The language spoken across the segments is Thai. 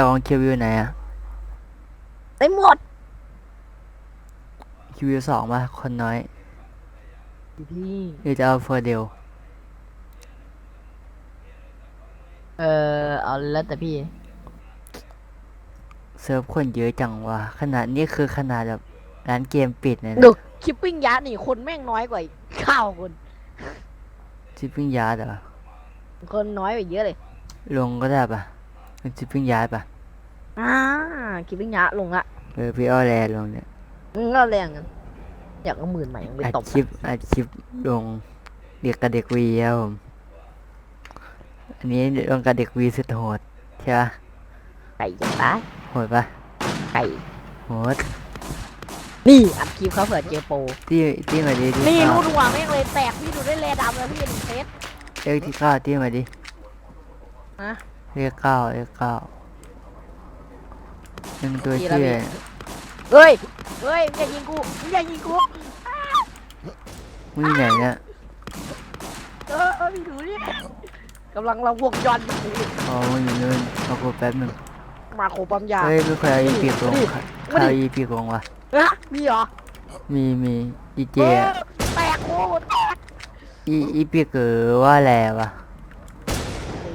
จะเอาคิววิวไหนอะได้หมดคิววิวสองป่ะคนน้อยพี่หรือจะเอาเฟอร์เดลเออเอาแล้วแต่พี่ เซิร์ฟคนเยอะจังวะขนาดนี้คือขนาดแบบร้านเกมปิดเลยดูนะคิปปิ้งยาร์ดนี่คนแม่งน้อยกว่าข้าวคนจิปปิ้งยาร์ดเหรอคนน้อยกว่าเยอะเลย ลงก็ได้ป่ะ เป็นจิปปิ้งยาร์ดป่ะอ่าคิปปิ้งยาร์ดลงละเออพี่อ้อแลลงเนี่ยมึงก็แรงกันอยากเอาหมื่นใหม่ไปอัดตบคลิปอัดคลิปลงเด็กกับเด็กวีครับผมอันนี้ลงกับเด็กวีสุดโหดใช่ปะไก่ยังตายโหดปะไก่โหดนี่อัดคลิปเขาเผื่อเจอโปรที่ที่มาดิที่นี่เก้ารูดหัวแม่งเลยแตกพี่ดูได้แลดำเลยพี่หนึ่งเซตเลขที่เก้าที่มาดินะ เลขเก้าเลขเก้าหนึ่งตัวทีละชื่อวิเฮ้ยเฮ้ยมึงอย่ายิงกูมึงอย่ายิงกูมึงอยู่ไหนเนี่ยเออเออพี่ดูนี่กำลังเราวงย้อนอยู่อ๋อมึงอยู่นู่นรอกูแป๊บหนึ่งมาโคปั๊มยาเฮ้ยไม่เคยเอาอีพีกลงมาดิใครมาดิเอาอีพีกลงวะเอ๊ะมีเหรอมีมีอีเจเอออะแตกโคตรแตกอีอีพีเกอว่าแลวะไ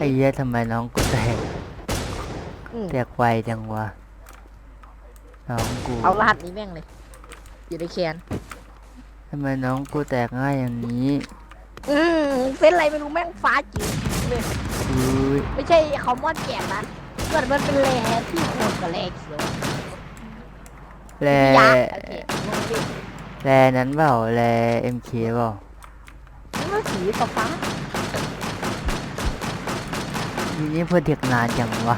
อ้เหี้ยทำไมน้องกูแตกอืมแตกไวจังวะน้องกูเอารหัสนี้แม่งเลย อยู่ในแคนทำไมน้องกูแตกง่ายอย่างนี้อืมเส้นอะไรไม่รู้แม่งฟ้าจิ๋วเลยอุ้ยไม่ใช่คอมมอนแกนนะเหมือนมันเป็นแร่ที่โหดกว่าแร่เขียวแลยักษ์โอเคลงดิแลนั้นเปล่าแลเอ็มเคเปล่านี่มันสีฟ้าฟ้า ทีนี้เพื่อเด็กนานจังวะ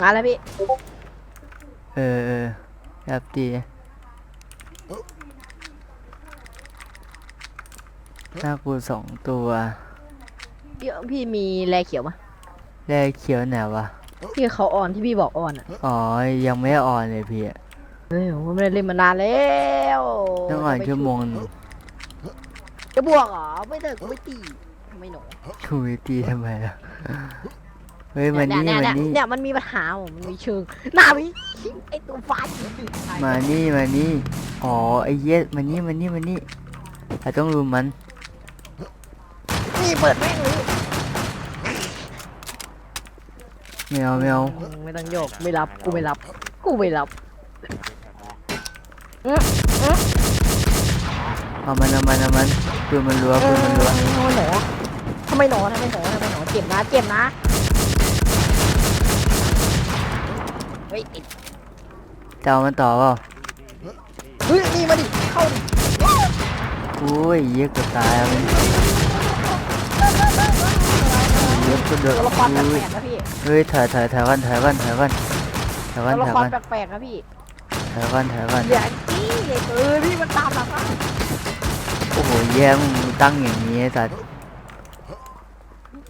มาแล้วพี่ เออครับดีหน้ากูสองตัวพี่พี่มีแร่เขียวปะแลเขียวไหนวะที่เขาอ่อนที่พี่บอกอ่อนอะ อ๋อ ยังไม่อ่อนเลยพี่อะเฮ้ยผมไม่ได้เล่นมานานแล้วต้องอ่อนชั่วโมงจะบวกเหรอ ไม่เถอะกูไม่ตี ไม่หนูคุยตีทำไมล่ะ เฮ้ยมานี่เนี่ยมาเนี่ยนี่เนี่ยมันมีปัญหาผมมันมีเชิงหน้าวิไอตัวฟ้าจิ๋วมานี่มานี่อ๋อไอ้เหี้ย็ดมานี่มานี่มานี่เราต้องรู้มันนี่เปิดแม่งเลยแมวแมวไม่ต้องโยกไม่รับกูไม่รับ กูไม่รับเอามันเอามันเอามันปืนมันรัวปืนมันรัวทำไมหนอทำไมหนอทำไมหนอทำไมหนอเจ็บนะเจ็บนะ เฮ้ยติดจะเอามันต่อเปล่าเฮ้ยนี่มาดิเข้าดิอุ้ยเหี้ยอะเกือบตายแล้วมันเหี้ยอะก็เดือดตัวละครแปอุ้ลยกๆนะพี่เฮ้ยถอยถอยถอยก่อนถอยก่อนถอยก่อนถอยก่อนตัวถละอยคก่รอนแปลกๆนะพี่ถอยก่อนถอยก่อนอย่าจี้เออพี่มันตามหลังมาโอ้โหแย่มึงตั้งอย่างนี้ไอ้สัตว์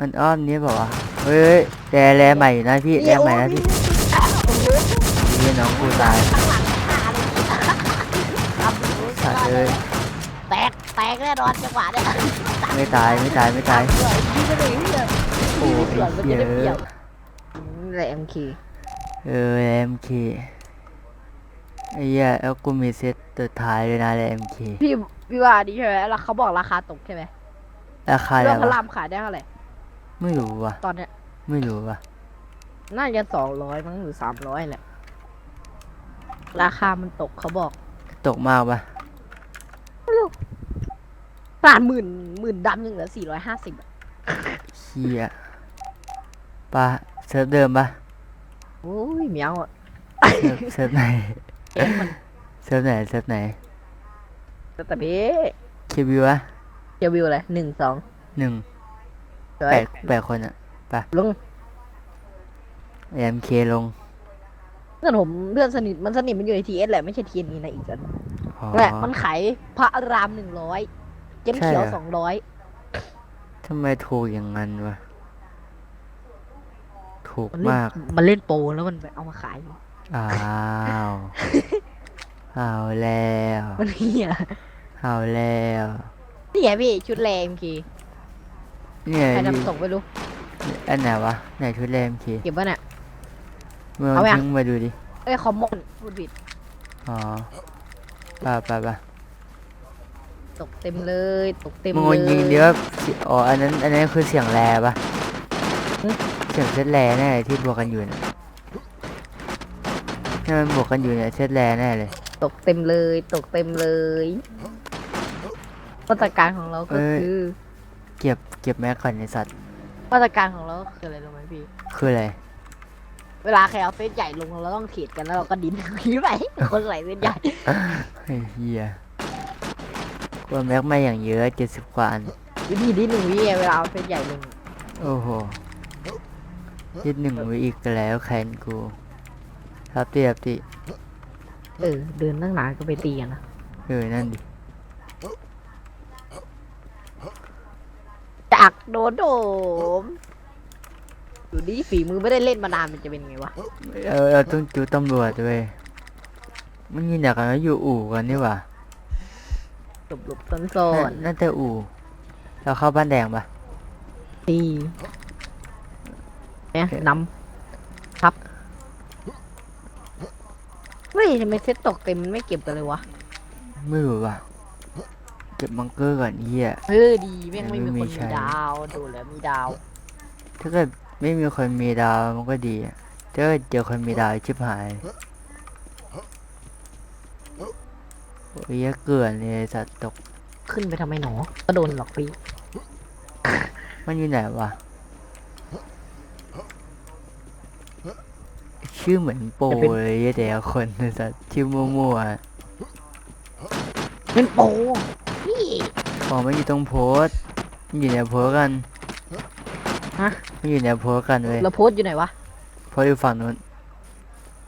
มันอ้อมนี้เปล่าวะเฮ้ยแลแลใหม่อยู่นะพี่แลใหม่นะพี่โอ้โห พี่น้องกูตายข้างหลังข้างหลังครับสัตว์เลยแตกแตกแน่นอนจังหวะเนี่ยไม่ตายไม่ตายไม่ตายเฮ้ยยิงไปเลยพี่โอ้ยิงยไปเผื่อมันจะได้เปรียบเหี้ยแหละ MK เออเอ็มเคไอ้เหี้ยแล้วกูมีเซตตัวท้ายเลยนะเลยเอ็มเคพี่พี่ว่าดีใช่ไหมแล้วเขาบอกราคาตกใช่ไหมราคาอะเรื่ไรองพระวะรามขายได้เท่าไหร่ไม่รู้ว่ะตอนเนี้ยไม่รู้ว่ะน่าจะสองร้อยมั้งหรือสามร้อยแหละ ราคามันตกเขาบอกตกมากปะสามหมื่นหมื่นดำยังเหลือสี่ร้อยห้าสิบเฮียปะเซิร์ฟเดิมปะโอ้ยเหมียวอะเซิร์ฟเซิร์ฟไหนเอ๊ะมันเซิร์ฟไหนเซิร์ฟไหนแต่พี่คิวบิววะจะวิวอะไรหนึ่งสองหนึ่งเฮ้แปยดแปดคนอะลงเอ็มเคลง เพื่อนผมเพื่อนสนิทมันสนิทมันอยู่ในทีเอสแหละไม่ใช่ทีเอ็นนะอีกอันอ๋อแหละมันขายพระรามหนึ่งร้อยเจมใช่เขียวเหรอ สองร้อยทำไมถูกอย่างนั้นวะ ถูกมันเล่นมาก มันเล่นโปรแล้วมันไปเอามาขายอยู่อ้าวเอาแล้วมันเหี้ยเอาแล้ว นี่ไงพี่ชุดแรงคีเนี่ยใครดิทำตกไม่รู้อันไหนวะไหนชุดแรมเคเก็บไว้เนี่ย มึงเอาไหมอะ ทิ้งมาดูดิ เอ้ยคอมมอนพูดผิดอ๋อไปไปไปตกเต็มเลย ตกเต็มมึงเลมายยิงดิว่าเสียอ๋อ อันนั้น อันนั้นคือเสียงแรปะหึ เสียงเซตแรแน่เลยที่บวกกันอยู่เนี่ยนี่มันบวกกันอยู่เนี่ยเซตแรแน่เลย ตกเต็มเลย ตกเต็มเลยมาตรการของเราก็เอ้ย คือเก็บ เก็บแม็กก่อนในสัตว์มาตรการของเราก็คืออะไรรู้ไหมพี่ คืออะไร เวลาใครเอาเฟซใหญ่ลงเราต้องเถียกันแล้วเราก็ดิ้นนี้ไปคนใส่เฟซใหญ่ไอ้เหี้ยกลัวแม็กมาอย่างเยอะเจ็ดสิบกว่าอันวิธีดิ้นหนึ่งวิเวลาเอาเฟซใหญ่ลงโอ้โหยึดหนึ่งไว้อีกแล้วแคนกูครับตีครับตีเออเดินตั้งนานก็ไปตีกันนะเออนั่นดิจากโดนโดม ดูดิฝีมือไม่ได้เล่นมานานมันจะเป็นไงวะเออเราต้องจูตำรวจด้วยมันยินอยากกันว่าอยู่อู่กันนี่หว่าหลบหลบซ่อนโซน่านน่าจะอู่ เราเข้าบ้านแดงปะตีเนี่ยนำครับเฮ้ยทำไมเซ็ตตกเต็มมันไม่เก็บกันเลยวะ ไม่รู้ว่ะ เก็บบังเกอร์ก่อนเฮียเออดีแม่งไม่มีไม่คมีนใช้มีดาว ดูแล้วมีดาว ถ้าเกิด ไม่มีคนมีดาวมันก็ดีอะถ้าเกิดเจอคนมีดาวชิบหายโอ้ยเหี้ยเกลื่อนเลยสัตว์ตกขึ้นไปทำไมหนอก็โดนหลอกพี่มันอยู่ไหนวะชื่อเหมือนโปเลยเหี้ยแต่ละคนไอ้สัตว์ชื่อมั่วๆอะเป็นโปพี่อ๋อมันอยู่ตรงโพสต์มันอยู่ในโพสต์กัน ฮะ มันอยู่ในโพสต์กันเว้ยเราโพสต์อยู่ไหนวะ โพสต์อยู่ฝั่งนู้น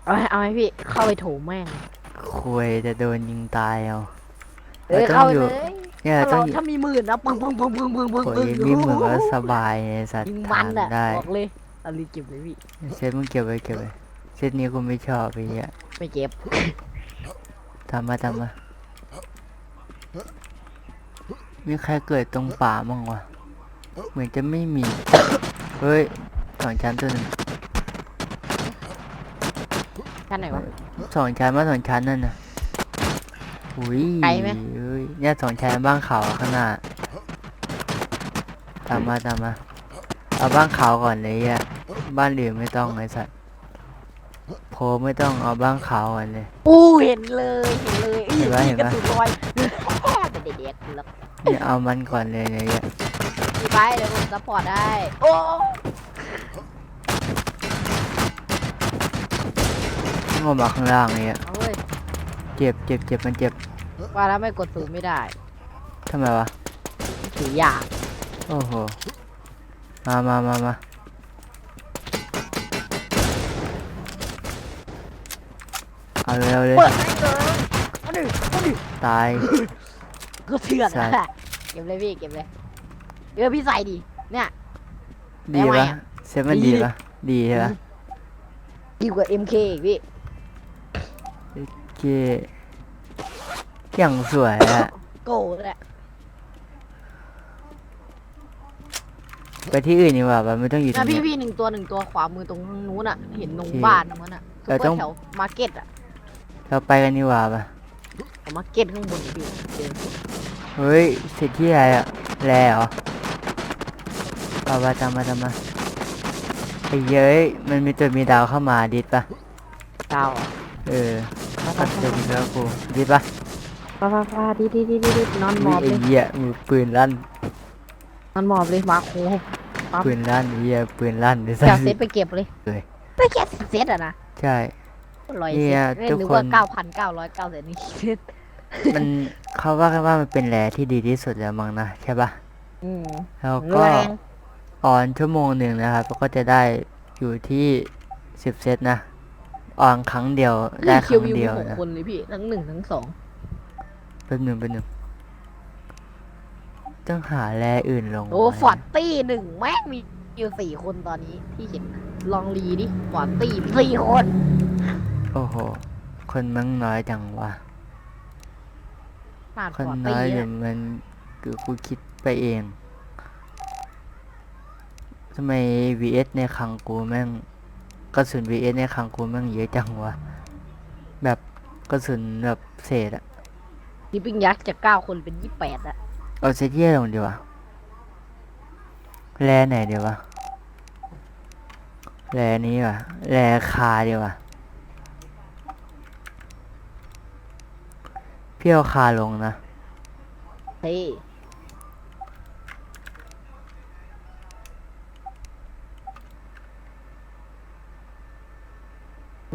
เอาไหมเอาไหมพี่ เข้าไปโถมแม่งคุยจะโดนยิงตายเอาเอ้ยเราต้เข้าองไปอยู่เลยเนี่ยถ้าต้อเรางอยู่ถ้ามีหมื่นนะปังปังปังปังปังปังโอ้ปังยมีเหมือนว่าสบายไอ้สัตว์ยิงมันทำอะได้บอกเลยเอาลีเก็บเลยพี่ เซตมึงเก็บไว้เก็บไว้เซตนี้กูไม่ชอบไอ้เหี้ยไม่เก็บ ทำมาทำมามีใครเกิดตรงป่ามั่งวะ เหมือนจะไม่มี เฮ้ยสองชั้นตัวหนึงท่านไหนวะ สองชั้นมาสองชั้นนั่นน่ะอุ้ยไกลไหม เอ้ยเนี่ยสองชั้นบ้านเขาข้างหน้า ตามมาตามมา เอาบ้านเขาก่อนเลยอะ บ้านอื่นไม่ต้องไอ้สัตว์โพไม่ต้องเอาบ้านเขาก่อนเลย อู้เห็นเลยเห็นเลยอีเห็นปะเห็นกระปะสุนลอยเป็นเด็กๆแล้วเนี่ยเอามันก่อนเลยเนี่ยพี่ ไปเดี๋ยวผมซัพพอร์ตได้ โอ้งอมาข้างล่างเลยอะเอาเว้ยเจ็บเจ็บเจ็บมันเจ็บว่าแล้วไม่กดศูนย์ไม่ได้ทำไมวะ ถือยากโอ้โห มามามามาเอาเร็วเลย เปิดให้เลยเอาดิเอาดิตาย ก็เถื่อนใส่อะเก็บเลยพี่เก็บเลย เออพี่ใส่ดิ เนี่ย ดีไม่ไหวปะอะเซฟมันดีดีปะดีใช่ปะดีกว่า MK อีกพี่โอเคอย่างสวยอะโก้แหละไปที่อื่นดีกว่าปะไม่ต้องอยู่ตรนะงพี่นี้พี่หนึ่งตัวหนึ่งตัวขวามือตรงนู้นอะ เห็นตรงโอเคบ้านตรงนั้นอะซุปเราเปอต้อง ร์แถวมาร์เก็ตอะเราไปกันดีกว่าปะแถวมาร์เก็ตข้างบนพี่เดินเฮ้ยเสร็จที่อะไรอะแลเหรอ เอาไปตามมาตามมาไอ้เย้ยมันมีตัวมีดาวเข้ามาดิดปะดาวอะเออก็เจอมีแล้วกูดิดปะฟ้าฟ้าฟ้าดีดีดีดีดีนอนหมมีอบไอ้เลยเหี้ยมือปืนลั่นนอนหมอบเลยมาโคปั๊บ ปืนลั่นไอ้เหี้ยปืนลั่นไอ้จะเอาสัเซสตไปเก็บเลยเลย ไปแค่เซตอะนะใช่ ร้อยเนี่เซยตเล่นทุกนึกคนว่าเก้าพันเก้าร้อยเก้าเซตนี่เซตมันเขาว่ากันว่ามันเป็นแหล่ที่ดีที่สุดแล้วมั้งนะใช่ปะอืมแล้วก็แรง ออนชั่วโมงหนึ่งนะครับ ก็จะได้อยู่ที่สิบเซตนะ ออนครั้งเดียวได้คคิวรั้งวิวเดีมียวหกนะคนเลยพี่ทั้งหนึ่งทั้งสองแป๊บหนึ่งแป๊บหนึ่งต้องหาแร่อื่นลงโอ้ไว้ฟอร์ตตี้หนึ่งแม่งมีอยู่สี่คนตอนนี้ที่เห็นนะลองรีดิฟอร์ตตี้สี่คนโอ้โห คนมั่งน้อยจังวะ ผ่านคฟนอร์ตน้ตี้อยเดี๋ยอะวมันคือกูคิดไปเอง ทำไม VS ในครั้งกูแม่งกระสุน VS ในครั้งกูแม่งเยอะจังวะ แบบกระสุนแบบเศษอะที่ปิ้งยักษ์จากเก้าคนเป็นยี่แปดอะเอาเซตเย่ลงดีวะแลไหนดีวะแลนี้วะแลคาดีวะพี่เอาคาลงนะเฮ้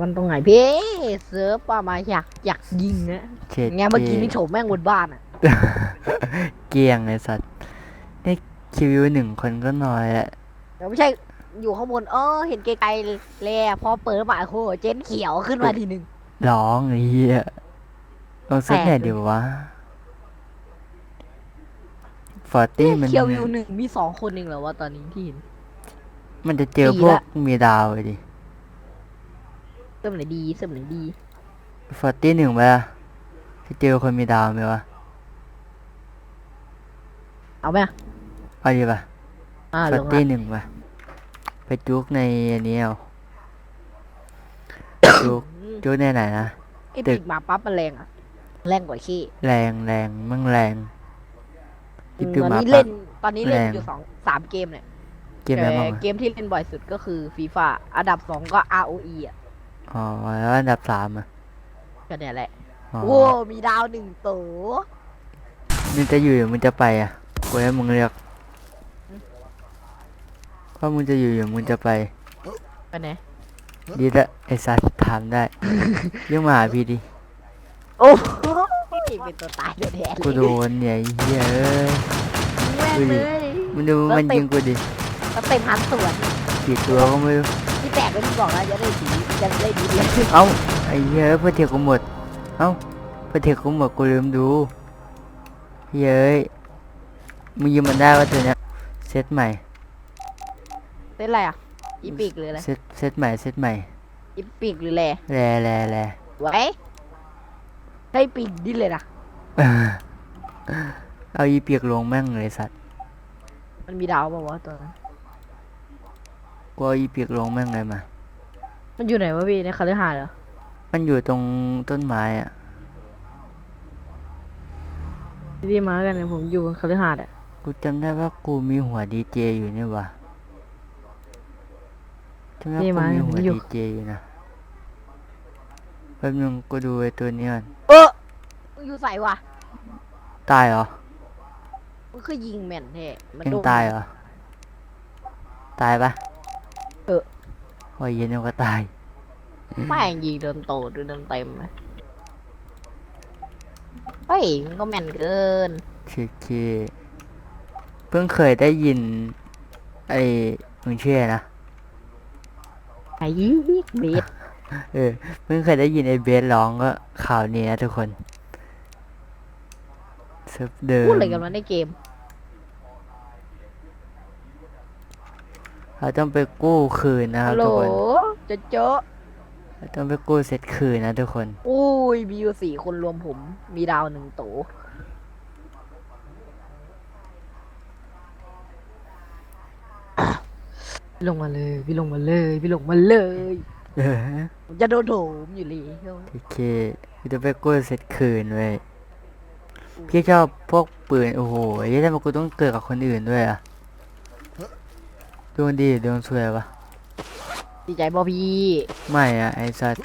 มันตรงไหนพี่เซิร์ฟป่ามาอยากอยากยิงนะเช็ดไงเมื่อกี้ท่นี่โฉมแม่งบนบ้านอะเกลียงไอสัตว์ได้คิวหนึ่งคนก็น้อยแหละเดี๋ยวไม่ใช่อยู่ข้างบนเออเห็นไกลๆแลพอเปิดมาโอ้โหเจนเขียวขึ้นมาทีหนึ่งร้องไอ้เหี้ยลองเซตแปลกไหนเลยดีวะฟอร์ตี้มันเขียวอยู่หนึ่งมีสองคนเองเหรอวะตอนนี้ที่เห็นมันจะเจอสี่พวกละมีดาวเลยดิ เสริมไหนดีเสริมไหนดีฟอร์ตี้หนึ่งไปละจะเจอคนมีดาวไหมวะเอาไหมอะเอาดีป่ะอ่าฟลอร์งตี้ละหนึ่งป่ะไปจุกในอันนี้เอาจุกจุกในไหนนะ ไอ้ตึปีกกหมาปั๊บมันแรงอะแรงกว่าขี้แรงแรงมั่งแรงอืมที่ตอนมานี้ปะ เล่นตอนนี้เล่นแรง อยู่สองสามเกมเนี่ยเกมอะไรบ้างแต่วะเกมที่เล่นบ่อยสุดก็คือฟีฟ่าอันดับสองก็ ROE อะ อ๋อแล้วอันดับสามอะก็เนี่ยแหละอ๋อโอ้มีดาวหนึ่งตัวมึงจะอยู่หรือมึงจะไปอะกูให้มึงเลือกว่ามึงจะอยู่หรือมึงจะไปไปไหนดีละไอ้สัสถามได้ เรื่องมาหาพี่ดิ โอ้โหเป็นตัวตายตัวแทนกูโดนเนี่ยไอ้เหี้ยเอ้ยแม่งเลยมึงดูมันยิงกูดิ ก็เต็มหันสวนกี่ตัวก็ไม่รู้ที่ แตกก็ที่บอกแล้วจะได้สีจะได้ดีเดียวเอ้าไอ้เหี้ยเพื่อเทคกูหมด เอ้าเพื่อเทคกูหมดกูลืมดูเฮ้ยเอ้ยมึงยิงมันได้ว่าตัวเนี้ยเซตใหม่เต้นอะไรอะอีปีกหรืออะไรเซตเซตใหม่เซตใหม่อีปีกหรือแลแลแลแลไว้ให้ปีกดิ้นเลยนะเอาอีเปียกลงแม่งเลยสัตว์มันมีดาวป่าวะตัวนั้น กูเอาอีเปียกลงแม่งเลยมา มันอยู่ไหนวะพี่ในคาลิฮาสน์เหรอมันอยู่ตรงต้นไม้อะพี่มากันเนี่ยผมอยู่บนคาลิฮาสน์อะกูจำได้ว่ากูมีหัวดีเจอยู่นี่วะจำได้นี่ว่ามากูมีหัวอยู่ดีเจอยู่นะแป๊บนึงกูดูไอ้ตัวนี้ก่อนเออมึงอยู่ใส่วะตายเหรอมันคือยิงแม่นแท้มันยังโดน ตายเหรอ ตายปะเออ โอ้ยเย็นยังก็ตายแม่งยิงโดนโตดโดนเต็มเลยเฮ้ยมันก็แม่นเกินชิคเพิ่งเคยได้ยิน ไอ้มึงเชื่อนะ ไอ้ยิกเบสเออ เพิ่งเคยได้ยินไอ้เบสร้องก็ข่าวนี้นะทุกคนเซิร์ฟเดิมพูดอะไรกันวะในเกม เราต้องไปกู้คืนนะครับฮัลโหลทุกคนจะเจาะเราต้องไปกู้เซตคืนนะทุกคน อุ้ยมีอยู่สี่คนรวมผม มีดาวหนึ่งโตพี่ลงมาเลยพี่ลงมาเลยพี่ลงมาเลยเออผมจะโดนโถมอยู่เลยโอเคพี่จะไปกู้เซตคืนเว้ยพี่ชอบพวกปืนโอ้โหไอ้ยทำไมกูต้องเกิดกับคนอื่นด้วยอะ ดวงดีดวงสวยวะดีใจบ่พี่ไม่อะไอ้สัตว์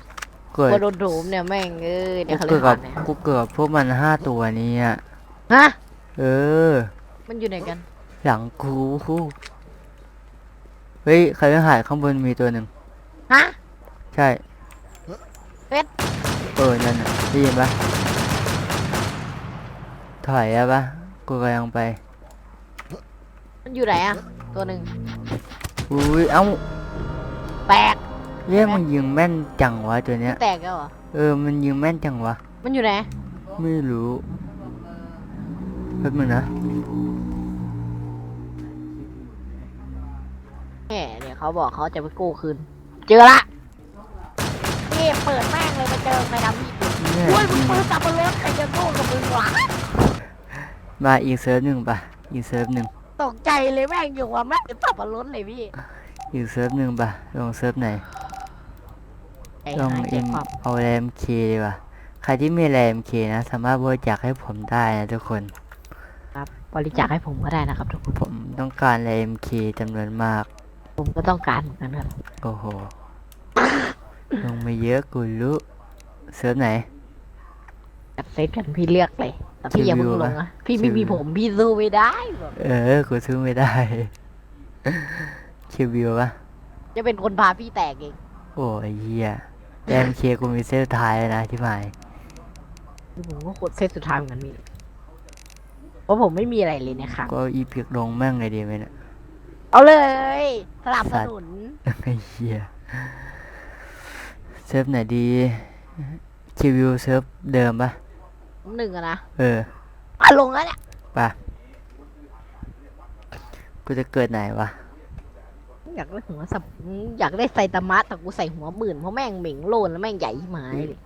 เกิดว่าโดนโถมเนี่ยแม่งเอ้ยเนี่กูยเขาเกิเรียดกกัว่าบเนี่ยกูเกิดกับพวกมันห้าตัวนี้อะฮะ เออ มันอยู่ไหนกัน หลังกูเฮ้ยใครไม่หายข้างบนมีตัวหนึ่งฮะ ใช่เป็ดเออนั่นน่ะได้ยินปะถอยอะปะกูกำลังไป มันอยู่ไหนอะ ตัวหนึ่งอุ้ยเอ้าแตกเรียกมันยิงแม่นจังวะตัวเนี้ย แตกแล้วเหรอ เออมันยิงแม่นจังวะ มันอยู่ไหน ไม่รู้แป๊บนึงนะ แหมเนี่ยเขาบอกเขาจะไปกู้คืน เจอละนี่เปิดแม่งเลยมาเจอไม่ดำพี่เนี่ยอุ้ยมึงปืนสับปะรดใครจะกู้กับมึงวะมาอีกเซิร์ฟหนึ่งปะอีกเซิร์ฟหนึ่ง ตกใจเลยแม่งอยู่ว่าแม่งเป็นสับปะรดเลยพี่อีกเซิร์ฟหนึ่งปะลงเซิร์ฟไหนใจลองหายใจเอ็มความเอาแรมเคดีกว่าใครที่มีแรมเคนะ สามารถบริจาคให้ผมได้นะทุกคนครับ บริจาคให้ผมก็ได้นะครับทุกคน ผมต้องการแรมเคจำนวนมาก ผมก็ต้องการเหมือนกันครับ โอ้โห ลงมาเยอะกูรู้เซิร์ฟไหน จัดเซตกันพี่เลือกเลยแต่พี่อย่าเพิ่งชิวๆลนะงนะพี่ไม่ชิวมีผมพี่สู้ไม่ได้แบบเออกูซื้อไม่ได้ คิววิวปะจะเป็นคนพาพี่แตกเองโอ้ยเหี้ยแรมเคกูมีเซลท้ายแล้วนะที่หมายผมก็กดเซตสุดท้ายเหมือนกันพี่เพราะผมไม่มีอะไรเลยนะครับก็เอาอีพิกลงแม่งเลยดีไหมเนี่ยเอาเลยสลับสนุนไอ้เหี้ยเซิร์ฟไหนดีคิววิวเซิร์ฟเดิมปะ หนึ่งอะนะเอออะลงแล้วเนี่ยปะกูจะเกิดไหนวะ อยากได้หัวสับอยากได้ไซตามะแต่กูใส่หัวหมื่นเพราะแม่งเหม่งโลนแล้วแม่งใหญ่ที่หมายเลย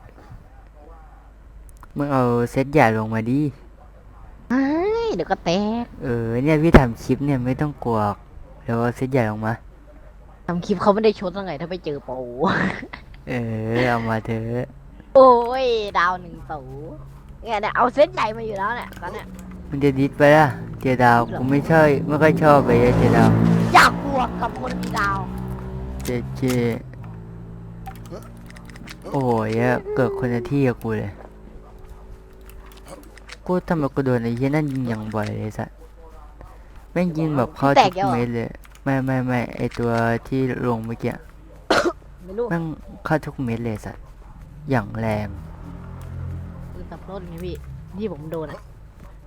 มึงเอาเซตใหญ่ลงมาดิ เฮ้ยเดี๋ยวก็แตกเออ เนี่ยพี่ทำคลิปเนี่ยไม่ต้องกลัวหรอกเดี๋ยวเอาเซตใหญ่ลงมา ทำคลิปเขาไม่ได้ชดยังไงถ้าไปเจอโปร เออ เอามาเถอะ โอ้ย ดาวหนึ่งสู เนี่ยเนี่ยเอาเซตใหญ่มาอยู่แล้วเนี่ยตอนเนี้ยมันจะดิสไปละเจดาวกูไม่ชอบไม่ค่อยชอบไปเจดาวอยากบวกกับคนมีดาว เจเจโอ้ยเกิดคนละที่กับกูเลยกูทำไมกูโดนไอ้เหี้ยนั่นยิงอย่างบ่อยเลยสัสแม่งยิงแบบเข้าทุกเม็ดเลย ไม่ไม่ไม่ไอตัวที่ลงเมื่อกี้ไม่รู้แม่งเข้าทุกเม็ดเลยสัสอย่างแรงคือสับ รถไงพี่ที่ผมโดนอะ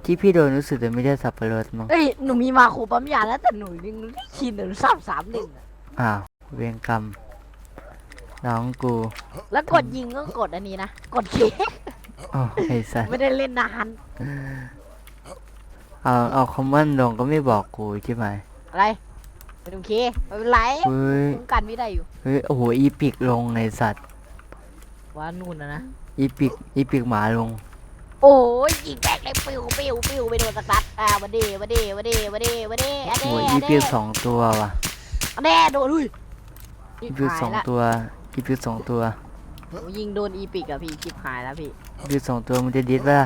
ที่พี่โดนรู้สึกจะไม่ได้สับปะรดมั้งเอ้ยหนูมีมาโครปั๊มยาแล้วแต่หนูยังไม่ชินหนูสามสามหนึ่งอะอ้าวเวรกรรมน้องกูแล้วกดยิงก็กดอันนี้นะกดเคสอ๋อไอ้สัสไม่ได้เล่นนานเอาเอาคอมมอนลงก็ไม่บอกกูใช่ไหมอะไรไปดูเคไม่เป็นไรเฮ้ยป้องกันไม่ได้อยู่เฮ้ยโอ้โหอีพิกลงไอสัตว์ว่านู่นนะนะอีพิกอีพิกหมาลง โอ้ยยิงแบกเลยปิวปิวปิวไปโดนสกัดอ่าวันดีวันดีวันดีวันดีวันดีอันโอ้นี้โหอัอีนพินี้กสองตัวว่ะอันนี้โดนอุ้ยอีพิกสองตัวอีพิกสองตัวหนูยิงโดนอีปิกอะพี่ชิบหายแล้วพี่อีพิกสองตัวมันจะดิสป่ะ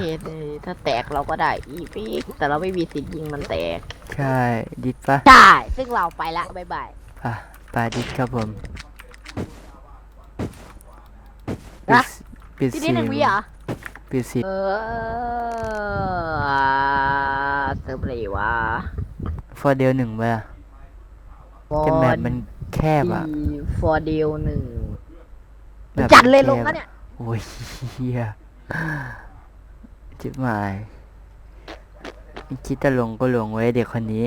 พี่เอ้ยถ้าแตกเราก็ได้อีปิกแต่เราไม่มีสิทธิ์ยิงมันแตกใช่ดิสป่ะใช่ซึ่งเราไปละบ๊ายบายป่ะป่ะดิสครับผมนะ ปิดที่สีนี่หนึ่งวิเหรอ ปิดสีเออเติมอะไรวะฟอร์เดลหนึ่งป่ะแต่แมปมันแคบอะฟอร์เดียวหนึ่งแมปจัดเลยมันลงแคบแล้วเนี่ย โอ้ยเฮียจิบหมายคิดจะลงก็ลงไว้เด็กคนนี้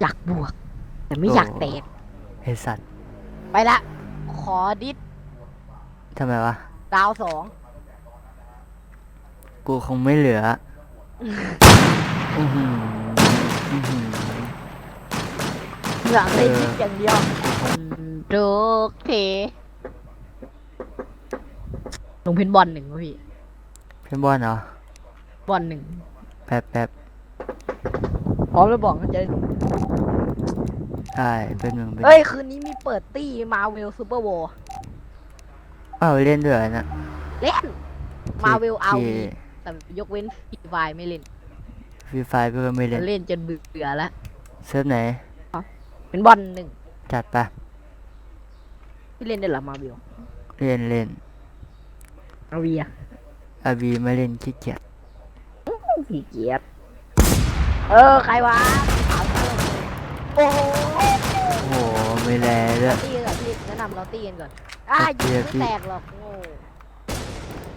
อยากบวก แต่ไม่อยากแตกไอสัตว์ไปละ ขอดิสทำไมวะ ดาวสองกูคงไม่เหลืออือหืออื้อหืออยากได้เออดิสอย่างเดียวโอเคลงเพนบอลหนึ่งวะพี่เพื่อนบอลเหรอบอลหนึ่งแป๊บแป๊บพร้อมแล้วบอกก็จะได้ลงใช่เป็นหนึ่งเป็นเอ้ยคืนนี้มีเปิดตี้มาเวลซูเปอร์โว อ้าวเล่นด้วยนะเล่นมาเวลเอาโคแต่ยกเว้นฟีไฟไม่เล่นฟรีไฟก็ไม่เล่นเล่นจนเบื่อแล้วเซิร์ฟไหนเป็นบอลหนึ่งจัดปะพี่เล่นได้เหรอมาเวลเล่นเล่นเอาเวียอาบีไม่เล่นขี้เกียจพี่เกียรติเออใครวะถามเพิ่มเลยโอ้โหโอ้โหไม่แลด้วยตีกันก่อนพี่แนะนำเราตีกันก่อน อะโอเคยิงพี่ไม่แตกหรอกโง่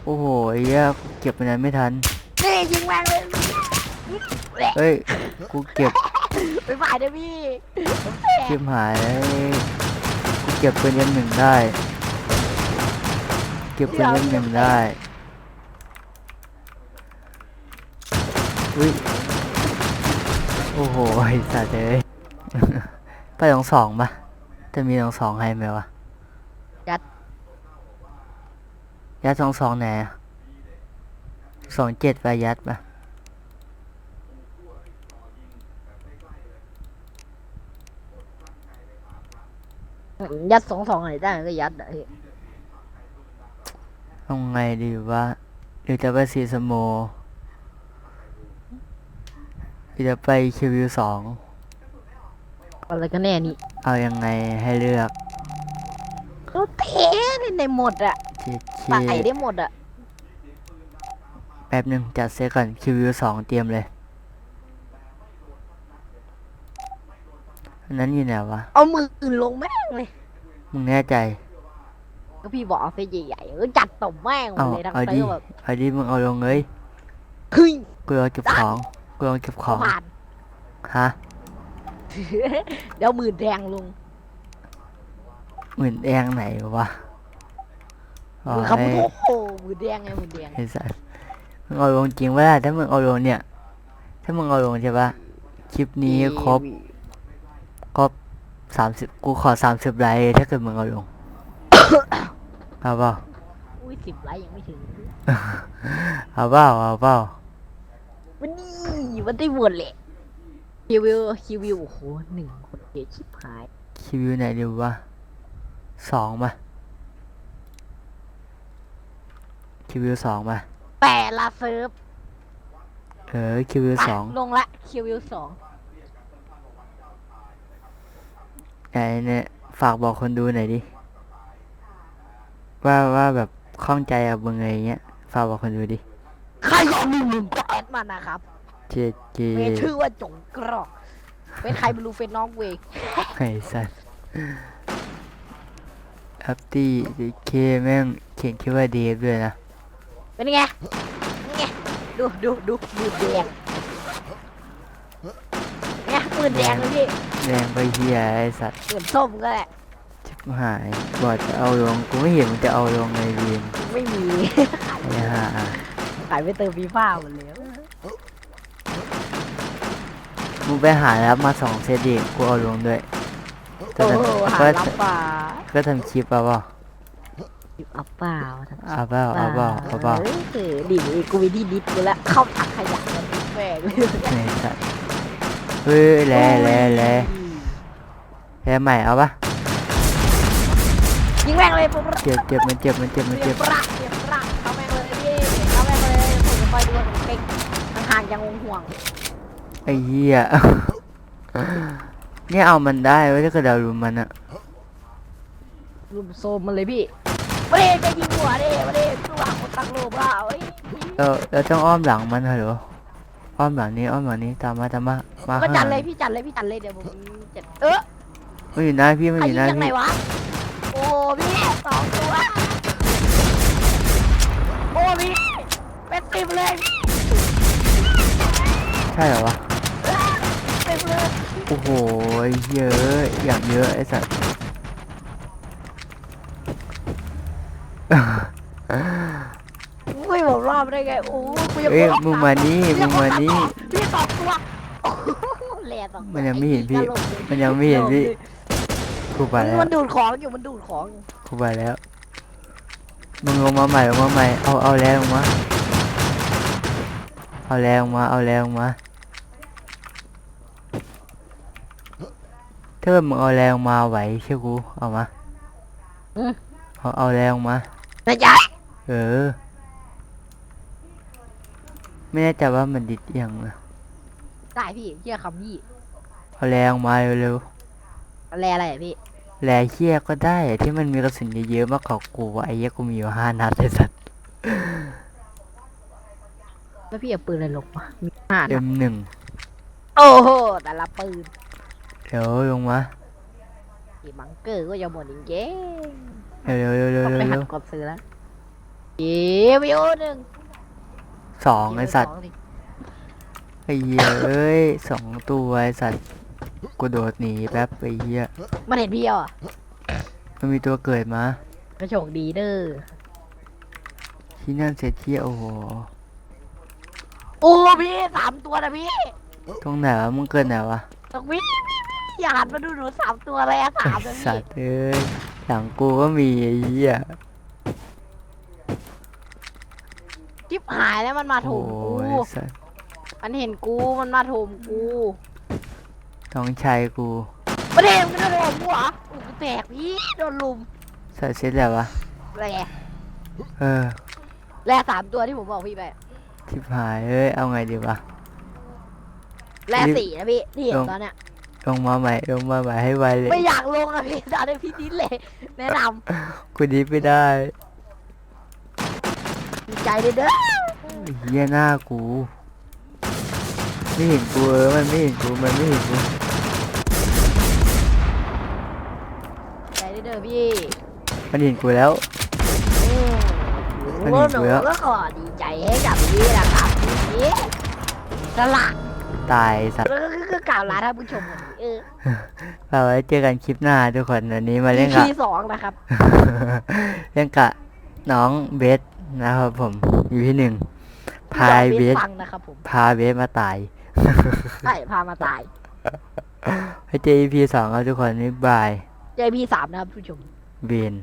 โอ้โหไอ้เหี้ยกูเก็บมันนั้นไม่ทัน นี่ยิงแม่งเลยเฮ้ย กูเก็บไปฝ่ายเด้อพี่ผมแตกชิบหายแล้วกูเก็บปืนยันหนึ่งได้ เก็บปืนยันหนึ่งได้ อุ้ย โอ้โหไอ้สัตว์เลย ไปสองสองปะจะมีสองสองให้ไหมวะ ยัด ยัดสองสองไหนอะสองเจ็ดไปยัดปะยัดสองสองไหนได้ก็ยัดอะพี่เอาไงดีวะหรือจะไปซีสโมหรือจะไปคิวสองอะไรกันแน่นี่ เอายังไงให้เลือก ก็เทเล่นได้หมดอะเจ็ดเคใส่ได้หมดอะแป๊บหนึ่งจัดเซตก่อนคิวสองเตรียมเลยอันนั้นอยู่ไหนวะ เอามืออื่นลงแม่งเลย มึงแน่ใจ ก็พี่บอกเอาเฟซใหญ่ๆเออจัดตบแม่งหมเอาดเลยทั้งเอาเตดิอร์แบบเอาดิมึงเอาลงเลยเฮ้ยกูรอเก็บของกูรอเก็บของผ่านฮะ เดี๋ยวมือแดงลงเหมือนแดงไหนวะอ๋อมือขับไอ้โอ้โหมือแดงไงมือแดงไอ้สัสมึงเอาลงจริงว่าถ้ามึงเอาลงเนี่ย ถ้ามึงเอาลงใช่ปะคลิปนี้ครบครบสามสิบกูขอสามสิบไลค์ถ้าเกิดมึงเอาลงเอาเปล่าอุ้ยสิบไลค์ยังไม่ถึงเอาเปล่าเอาเปล่าวันนี้มันได้หมดแหละคิววิวคิววิวโอ้โหหนึ่งคนเกลียดชิบหายคิวไหนดีวะ สองมาคิวสองมาแต่ละเซิร์ฟเออคิวสองไปลงละคิววิวสองไอ้เนี่ยฝากบอกคนดูหน่อยดิ ว่าว่าแบบข้องใจกับมึงอะไรเงี้ยฝากบอกคนดูดิใครยอมมีมึงก็แอดมานะครับเจเจเมชื่อว่าจงกรอกเป็นใครไม่รู้เป็นน้องเวกไอ้สัส อัพตี้เคแม่งเขียนชื่อว่าเดฟด้วยนะเป็นไงเป็นไงดูดูดูมือแดงเนี่ยมือแดงเลยพี่แดงไปเฮียไอ้สัตว์เหมือนส้มก็แหละชิบหายบอกจะเอาลงกูไม่เห็นมันจะเอาลงในวีนไม่มีไอ้ห่าขายไปเติมฟีฟ่าหมดแล้วมึงไปหารับมาสองเซตดิกูเอาลงด้วย ก็โอ้โหหาก็รับป่าก็ทำคลิปเอาเปล่าเอาเปล่าเอาเปล่าเอาเปล่าเอาเปล่าเออดิกูมีที่ดิสกูแล้วเข้าถังขยะมันแม่งเลยไอ้สัตว์เฮ้ยแลแลแลแลใหม่เอาปะยิงแม่งเลยปุ๊บเจ็บเจ็บมันเจ็บมันเจ็บมันเรียเจ็บประเรียบประเข้าแม่งเลยพี่เข้าแม่งเลยผมจะคอยดูว่าผมเก่งห่างยังห่วงไอ้เหี้ย เนี่ยเอามันได้ไว้ยถ้าเกิดเรารุมมันอะรุมโซมมันเลยพี่มาเด้จะยิงหัวเด้มาเด้ตัวคนตั้งโลบว่าเอ้ยเราเราต้องอ้อมหลังมันเหรออ้อมหลังนี้อ้อมหลังนี้ตามมาตามมามาก็ข้างหจัลัดงเลยพี่จัดเลยพี่จัดเลยเดี๋ยวผมจัดเออมันอยู่หน้าพี่มันใครอยู่ยิหงน้ายังไงพี่วะโอ้พี่สองตัวโอ้พี่เป็นติมเลยใช่เหรอวะเต็มเลย โอ้โห เยอะ อย่างเยอะ ไอ้สัตว์ไม่บอกรอบได้ไง โอ้กูยังเอ้ยบอกมึงมานี่มึงมานี่พี่สองตัวโอ้โหแหล่สองตัวมันยังไม่เห็นพี่อ้ตลกเลยมันยังไม่เห็นพี่กูไปมันแล้ว มันดูดของอยู่ มันดูดของอยู่กูไปแล้ว มึงลงมาใหม่ลงมาใหม่ เอา เอาแรงลงมา เอาแรงลงมา เอาแรงลงมา ถ้าเกิดมึงเอาแรงลงมาไหวเชื่อกูเอามาอืม เอาเอาแรงลงมา นะจ๊ะเออ ไม่แน่ใจว่ามันดิดยังนะได้พี่เชื่อคำพี่เอาแรงมาเร็วอะไรอะไรอะพี่ๆแรงเชี่ยก็ได้อะที่มันมีกระสุนเยอะๆมากกว่ากูอะไอ้เหี้ยกูมีอยู่ห้านัดเลยสัตว์แล้วพี่เอาปืนอะไรลงมามีห้าเอ็นะมหนึ่งโอ้โหแต่ละปืน เดี๋ยวลงมาอีมังเกอร์ก็จะหมดจริงเร็วๆเร็วๆๆเร็วต้องๆไปหัเร็ดวกดซื้อแล้วเย้วิวหนึ่งสองไอ้สัตว์สงดิไอ้เหี้ยเอ้ยสองตัวไอ้สัตว์กูโดดหนีแป๊บไอ้เหี้ยมันเห็นพี่อะมันมีตัวเกิดมากระโชคดีเด้อที่นั่นเสร็จที่โอ้โหโอ้พี่สามตัวนะพี่ตรงไหนวะมึงเกิดไหนวะตรงพี่ อย่าหันมาดูหนูสามตัวเลยอะสามไอ้นะสัพี่ตว์เอ้ยหลังกูก็มีไอ้เหี้ยจิ๊บหายแล้วมันมาโถโอ้มกู ยสัตว์มันเห็นกู มันมาโถมกู น้องชายกูประเด็นมันจะโถมกูเหรออู้กูแตกพี่โดนลุมใส่เสร็จแล้ววะแร่เออแร่สามตัวที่ผมบอกพี่ไปทิพหายเอ้ยเอาไงดีวะแร่สี่นะพี่ที่เห็นลงตอนเนี้ย ลงมาใหม่ลงมาใหม่ให้ไวเลย ไม่อยากลงอะพี่ตอนนี้พี่ดิ้นเลยแนะนกูดีไม่ได้ำดีใจเลยเด้อเฮียหน้ากู ไม่เห็นกูเออมันไม่เห็นกูมันไม่เห็นกูดีใจเลยเด้อพี่มันเห็นกูแล้วอืมอันหนี้นูเบื่อก็ขอดีใจให้กับพี่นะครับพี่สละ ตายสัตว์แล้วก็คือกล่าวลาท่านผู้ชมวันนี้เออเราไว้เจอกันคลิปหน้าทุกคนวันนี้มาเล่น EP กับสองนะครับ เล่นกับน้องเบสนะครับผมอยู่ที่หนึ่งพายเบสฟังนะครับผมพาเบสมาตาย ใช่พามาตายให้เจอ EP สองครับทุกคนบ๊ายบาย เจอ EP สามนะครับผู้ชมเวนบ